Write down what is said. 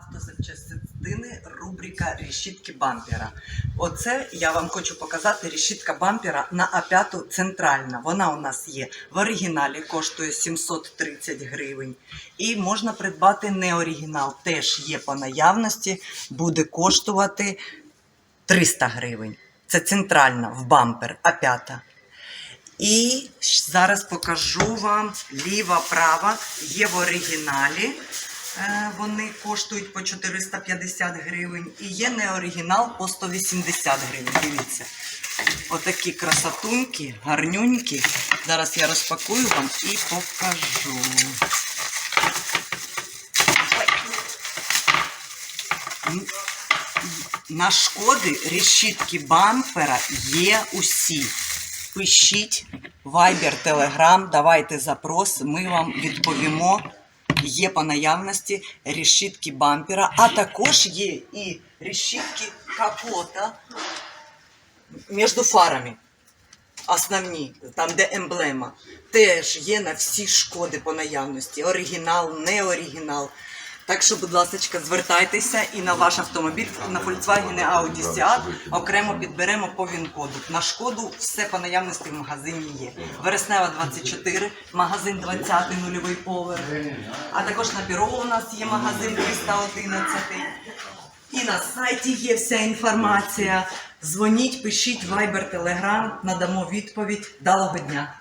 Автозапчастини рубрика решітки бампера. Оце я вам хочу показати решітка бампера на А5 центральна. Вона у нас є в оригіналі, коштує 730 гривень. І можна придбати не оригінал, теж є по наявності, буде коштувати 300 гривень. Це центральна в бампер А5. І зараз покажу вам ліва, права. Є в оригіналі. Е, Вони коштують по 450 гривень. І є не оригінал по 180 гривень. Дивіться. Отакі красотуньки, гарнюнькі. Зараз я розпакую вам і покажу. На шкоди решітки бампера є усі. Пишіть Viber, Telegram, давайте запрос, ми вам відповімо. Є по наявності решітки бампера, а також є і решітки капота між фарами. Основні, там де емблема. Теж є на всі шкоди по наявності. Оригінал, не оригінал. Так що, будь ласка, звертайтеся і на ваш автомобіль на Volkswagen Audi Seat окремо підберемо по ВІН-коду. На шкоду все по наявності в магазині є. Вереснева 24, магазин 20 нульовий поверх. А також на Пірово у нас є магазин 311. І на сайті є вся інформація. Дзвоніть, пишіть Viber, Telegram, надамо відповідь. Далого дня!